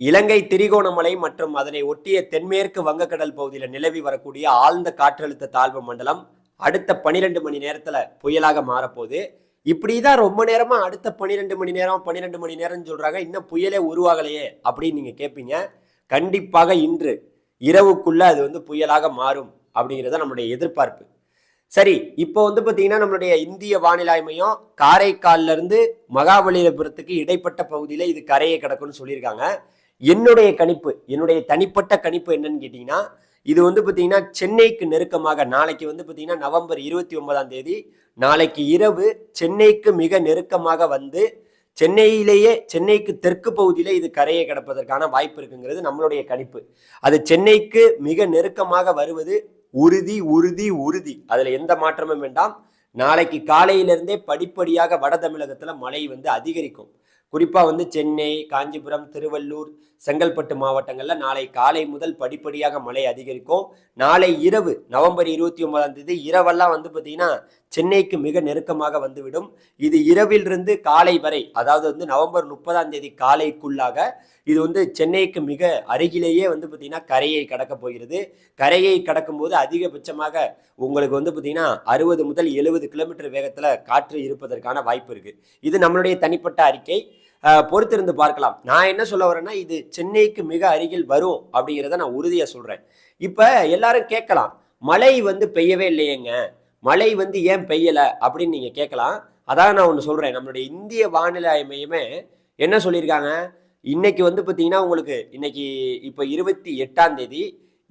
இலங்கை திரிகோணமலை மற்றும் அதனை ஒட்டிய தென்மேற்கு வங்கக்கடல் பகுதியில் நிலவி வரக்கூடிய ஆழ்ந்த காற்றழுத்த தாழ்வு மண்டலம் அடுத்த பனிரெண்டு மணி நேரத்தில் புயலாக மாறப்போகுது. இப்படிதான் ரொம்ப நேரமாக அடுத்த பன்னிரெண்டு மணி நேரம் பன்னிரெண்டு மணி நேரம்னு சொல்கிறாங்க இன்னும் புயலே உருவாகலையே அப்படின்னு நீங்கள் கேட்பீங்க கண்டிப்பாக இன்று இரவுக்குள்ளே அது வந்து புயலாக மாறும் அப்படிங்கிறத நம்மளுடைய எதிர்பார்ப்பு. சரி இப்போ வந்து பார்த்தீங்கன்னா நம்மளுடைய இந்திய வானிலை மையம் காரைக்கால்லேருந்து மகாபலிபுரத்துக்கு இடைப்பட்ட பகுதியில் இது கரையை கிடக்குன்னு சொல்லியிருக்காங்க. என்னுடைய கணிப்பு என்னுடைய தனிப்பட்ட கணிப்பு என்னன்னு கேட்டிங்கன்னா இது வந்து பார்த்தீங்கன்னா சென்னைக்கு நெருக்கமாக நாளைக்கு வந்து பார்த்தீங்கன்னா நவம்பர் இருபத்தி ஒன்பதாம் தேதி நாளைக்கு இரவு சென்னைக்கு மிக நெருக்கமாக வந்து சென்னையிலேயே சென்னைக்கு தெற்கு பகுதியிலே இது கரையை கிடப்பதற்கான வாய்ப்பு இருக்குங்கிறது நம்மளுடைய கணிப்பு. அது சென்னைக்கு மிக நெருக்கமாக வருவது உறுதி உறுதி உறுதி. அதில் எந்த மாற்றமும் வேண்டாம். நாளைக்கு காலையிலிருந்தே படிப்படியாக வட தமிழகத்தில் மழை வந்து அதிகரிக்கும். குறிப்பாக வந்து சென்னை காஞ்சிபுரம் திருவள்ளூர் செங்கல்பட்டு மாவட்டங்களில் நாளை காலை முதல் படிப்படியாக மழை அதிகரிக்கும். நாளை இரவு நவம்பர் இருபத்தி ஒன்பதாம் தேதி இரவெல்லாம் வந்து பார்த்தீங்கன்னா சென்னைக்கு மிக நெருக்கமாக வந்துவிடும். இது இரவிலிருந்து காலை வரை அதாவது வந்து நவம்பர் முப்பதாம் தேதி காலைக்குள்ளாக இது வந்து சென்னைக்கு மிக அருகிலேயே வந்து பார்த்தீங்கன்னா கரையை கடக்க போகிறது. கரையை கடக்கும்போது அதிகபட்சமாக உங்களுக்கு வந்து பார்த்தீங்கன்னா அறுபது முதல் எழுபது கிலோமீட்டர் வேகத்தில் காற்று இருப்பதற்கான வாய்ப்பு இருக்குது இது நம்மளுடைய தனிப்பட்ட அறிக்கை. பொறுத்திருந்து பார்க்கலாம். நான் என்ன சொல்ல வரேன்னா இது சென்னைக்கு மிக அருகில் வரும் அப்படிங்கிறத நான் உறுதியாக சொல்கிறேன் இப்போ எல்லாரும் கேட்கலாம் மழை வந்து பெய்யவே இல்லையேங்க. மழை வந்து ஏன் பெய்யலை அப்படின்னு நீங்கள் கேட்கலாம். அதான் நான் ஒன்று சொல்கிறேன் நம்மளுடைய இந்திய வானிலை மையமே என்ன சொல்லியிருக்காங்க? இன்னைக்கு வந்து பார்த்தீங்கன்னா உங்களுக்கு இன்னைக்கு இப்போ இருபத்தி எட்டாம் தேதி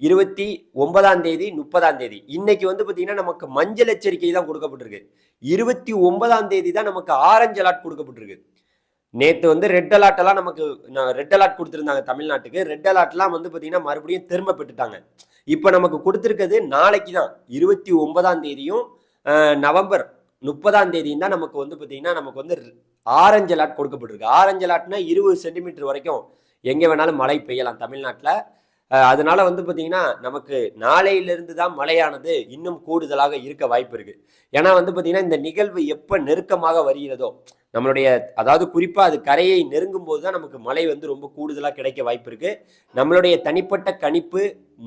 இருபத்தி ஒன்பதாம் தேதி முப்பதாம் தேதி. இன்னைக்கு வந்து பார்த்தீங்கன்னா நமக்கு மஞ்சள் எச்சரிக்கை தான் கொடுக்கப்பட்டிருக்கு. இருபத்தி ஒன்பதாம் தேதி தான் நமக்கு ஆரஞ்சு அலர்ட் கொடுக்கப்பட்டிருக்கு. நேற்று வந்து ரெட் அலர்ட் எல்லாம் நமக்கு ரெட் அலர்ட் கொடுத்துருந்தாங்க தமிழ்நாட்டுக்கு. ரெட் அலாட்லாம் வந்து பார்த்தீங்கன்னா மறுபடியும் திரும்ப பெற்றுட்டாங்க. இப்போ நமக்கு கொடுத்துருக்கிறது நாளைக்கு தான். இருபத்தி ஒன்பதாம் தேதியும் நவம்பர் முப்பதாம் தேதியும் தான் நமக்கு வந்து பார்த்தீங்கன்னா நமக்கு வந்து ஆரஞ்சு அலர்ட் கொடுக்கப்பட்டிருக்கு. ஆரஞ்சு அலர்ட்னா இருபது சென்டிமீட்டர் வரைக்கும் எங்கே வேணாலும் மழை பெய்யலாம் தமிழ்நாட்டில். அதனால வந்து பார்த்தீங்கன்னா நமக்கு நாளையிலிருந்து தான் மழையானது இன்னும் கூடுதலாக இருக்க வாய்ப்பு இருக்கு. ஏன்னா வந்து பார்த்தீங்கன்னா இந்த நிகழ்வு எப்போ நெருக்கமாக வருகிறதோ நம்மளுடைய அதாவது குறிப்பாக அது கரையை நெருங்கும் போது தான் நமக்கு மழை வந்து ரொம்ப கூடுதலாக கிடைக்க வாய்ப்பு இருக்கு. நம்மளுடைய தனிப்பட்ட கணிப்பு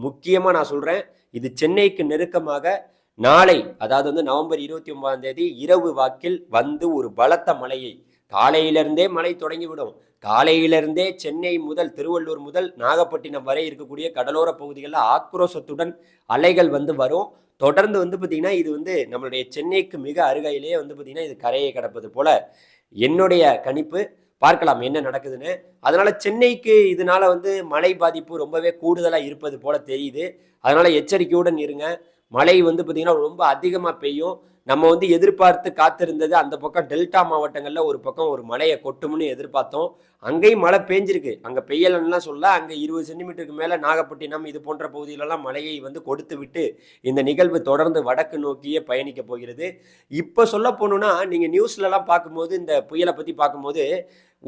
முக்கியமாக நான் சொல்கிறேன் இது சென்னைக்கு நெருக்கமாக நாளை அதாவது வந்து நவம்பர் இருபத்தி ஒன்பதாம் தேதி இரவு வாக்கில் வந்து ஒரு பலத்த மழையை காலையிலிருந்தே மழை தொடங்கிவிடும். காலையிலிருந்தே சென்னை முதல் திருவள்ளூர் முதல் நாகப்பட்டினம் வரை இருக்கக்கூடிய கடலோர பகுதிகளில் ஆக்ரோசத்துடன் அலைகள் வந்து வரும். தொடர்ந்து வந்து பார்த்திங்கன்னா இது வந்து நம்மளுடைய சென்னைக்கு மிக அருகையிலேயே வந்து பார்த்திங்கன்னா இது கரையை கடப்பது போல என்னுடைய கணிப்பு. பார்க்கலாம் என்ன நடக்குதுன்னு. அதனால சென்னைக்கு இதனால வந்து மழை பாதிப்பு ரொம்பவே கூடுதலாக இருப்பது போல தெரியுது. அதனால எச்சரிக்கையுடன் இருங்க. மழை வந்து பார்த்தீங்கன்னா ரொம்ப அதிகமாக பெய்யும். நம்ம வந்து எதிர்பார்த்து காத்திருந்தது அந்த பக்கம் டெல்டா மாவட்டங்களில் ஒரு பக்கம் ஒரு மழையை கொட்டும்னு எதிர்பார்த்தோம். அங்கேயும் மழை பெஞ்சிருக்கு. அங்கே பெய்யலன்னா சொல்ல அங்கே இருபது சென்டிமீட்டருக்கு மேலே நாகப்பட்டினம் இது போன்ற பகுதியிலலாம் மழையை வந்து கொடுத்து விட்டு இந்த நிகழ்வு தொடர்ந்து வடக்கு நோக்கியே பயணிக்க போகிறது. இப்போ சொல்ல போகணுன்னா நீங்கள் நியூஸ்லலாம் பார்க்கும்போது இந்த புயலை பற்றி பார்க்கும்போது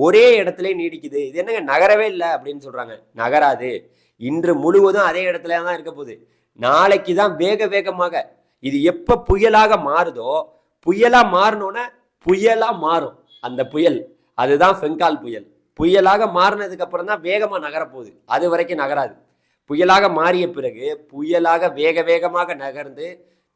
ஒரே இடத்துல நீடிக்குது. இது என்னங்க நகரவே இல்லை அப்படின்னு சொல்கிறாங்க நகராது. இன்று முழுவதும் அதே இடத்துல தான் இருக்க போகுது. நாளைக்கு தான் வேக வேகமாக இது எப்ப புயலாக மாறுதோ புயலா மாறினோன்னே புயலா மாறும். அந்த புயல் அதுதான் பெங்கால் புயல். புயலாக மாறினதுக்கு அப்புறம் தான் வேகமா நகரப்போகுது. அது வரைக்கும் நகராது. புயலாக மாறிய பிறகு புயலாக வேக வேகமாக நகர்ந்து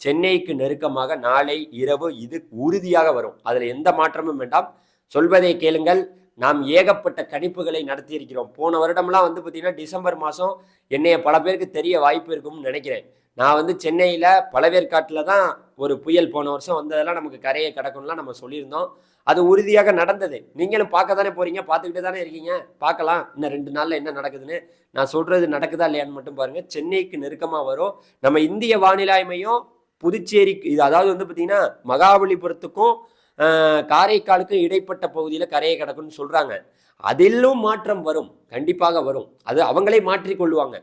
சென்னைக்கு நெருக்கமாக நாளை இரவு இது உறுதியாக வரும். அதுல எந்த மாற்றமும் வேண்டாம். சொல்வதை கேளுங்கள். நாம் ஏகப்பட்ட கணிப்புகளை நடத்தியிருக்கிறோம். போன வருடம்லாம் வந்து பார்த்தீங்கன்னா டிசம்பர் மாதம் என்னைய பல பேருக்கு தெரிய வாய்ப்பு இருக்கும்னு நினைக்கிறேன். நான் வந்து சென்னையில் பழவேற்காட்டில் தான் ஒரு புயல் போன வருஷம் வந்ததெல்லாம் நமக்கு கரையை கிடக்கும்லாம் நம்ம சொல்லியிருந்தோம். அது உறுதியாக நடந்தது. நீங்களும் பார்க்க தானே போகிறீங்க பார்த்துக்கிட்டே தானே இருக்கீங்க? பார்க்கலாம். இன்னும் ரெண்டு நாளில் என்ன நடக்குதுன்னு நான் சொல்கிறது நடக்குதா இல்லையான்னு மட்டும் பாருங்கள் சென்னைக்கு நெருக்கமாக வரும். நம்ம இந்திய வானிலை மையம் புதுச்சேரிக்கு இது அதாவது வந்து பார்த்தீங்கன்னா மகாபலிபுரத்துக்கும் காரைக்காலுக்கு காரைக்காலுக்கும் இடைப்பட்ட பகுதியில் கரையை கிடக்குன்னு சொல்கிறாங்க அதிலும் மாற்றம் வரும். கண்டிப்பாக வரும். அது அவங்களே மாற்றிக்கொள்ளுவாங்க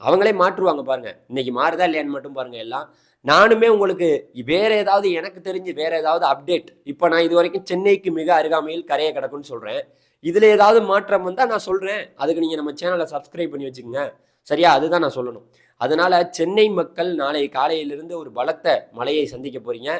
அவங்களே மாற்றுவாங்க பாருங்க. இன்னைக்கு மாறுதா இல்லையான்னு மட்டும் பாருங்க எல்லாம். நானுமே உங்களுக்கு வேற ஏதாவது எனக்கு தெரிஞ்சு வேற ஏதாவது அப்டேட் இப்போ நான் இது வரைக்கும் சென்னைக்கு மிக அருகாமையில் கரையை கிடக்குன்னு சொல்கிறேன் இதில் ஏதாவது மாற்றம் வந்தால் நான் சொல்கிறேன் அதுக்கு நீங்கள் நம்ம சேனலை சப்ஸ்கிரைப் பண்ணி வச்சுக்கோங்க. சரியா? அதுதான் நான் சொல்லணும். அதனால சென்னை மக்கள் நாளை காலையிலிருந்து ஒரு பலத்த மழையை சந்திக்க போறீங்க.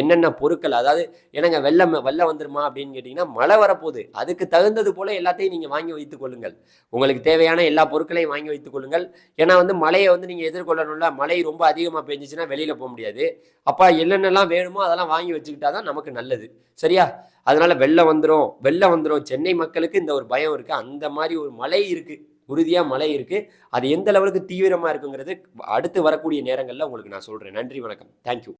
என்னென்ன பொருட்கள்? அதாவது என்னங்க வெள்ளம் வெள்ளம் வந்துருமா அப்படின்னு கேட்டிங்கன்னா மழை வரப்போகுது. அதுக்கு தகுந்தது போல எல்லாத்தையும் நீங்கள் வாங்கி வைத்துக் கொள்ளுங்கள். உங்களுக்கு தேவையான எல்லா பொருட்களையும் வாங்கி வைத்துக் கொள்ளுங்கள். ஏன்னா வந்து மழையை வந்து நீங்கள் எதிர்கொள்ளணும்ல. மழை ரொம்ப அதிகமாக பெஞ்சிச்சுன்னா வெளியில் போக முடியாது. அப்போ என்னென்னலாம் வேணுமோ அதெல்லாம் வாங்கி வச்சுக்கிட்டா தான் நமக்கு நல்லது. சரியா? அதனால வெள்ளம் வந்துடும் வெள்ளம் வந்துடும் சென்னை மக்களுக்கு இந்த ஒரு பயம் இருக்குது அந்த மாதிரி ஒரு மழை இருக்குது உறுதியாக மழை இருக்குது அது எந்த லெவலுக்கு தீவிரமாக இருக்குங்கிறது அடுத்து வரக்கூடிய நேரங்களில் உங்களுக்கு நான் சொல்கிறேன் நன்றி வணக்கம். தேங்க்யூ